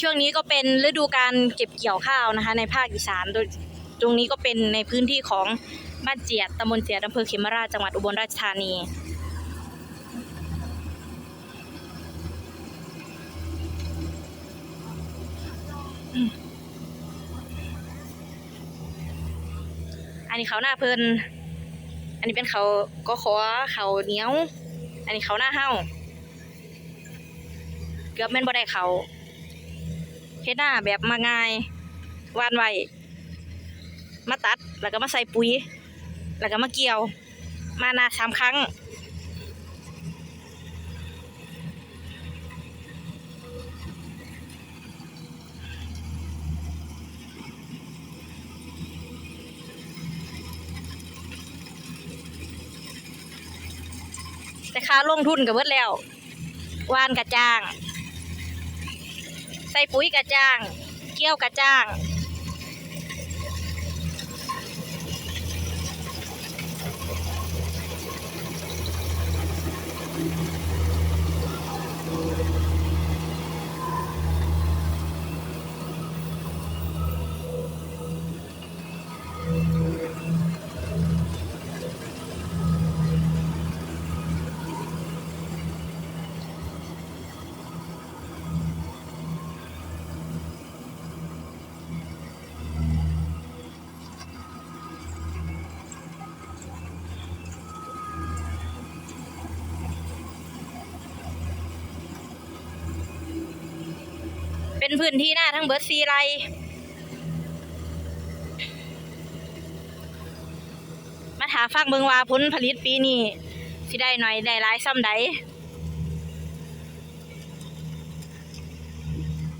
ช่วงนี้ก็เป็นฤดูการเก็บเกี่ยวข้าวนะคะ ในภาคอีสานโดยตรงนี้ก็เป็นในพื้นที่ของบ้านเจียดตำบลเจียดอำเภอเขมราชจังหวัดอุบลราชธานีอันนี้เขาหน้าเพลิน อันนี้เป็นเขาก็ขอเขาเหนียว อันนี้เขาหน้าเห้าเกือบแม่นบ่ได้เขา เฮ็ดหน้าแบบมาง่ายวานไว้มาตัดแล้วก็มาใส่ปุ๋ย แล้วก็มาเกี่ยว มานาสามครั้ง แต่ค่าลงทุนกับเบิดแล้ว วานกระจ้าง ใส่ปุ๋ยกระจ้าง เกี่ยวกระจ้าง เป็นพื้นที่หน้าทั้งเบิดซีไรมาถาฟังเบิงว่าผลผลิตปีนี้สิได้หน่อยได้หลายซ้ำใด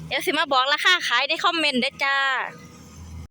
เดี๋ยวสิมาบอกราคาขายในคอมเมนต์เด้จ้า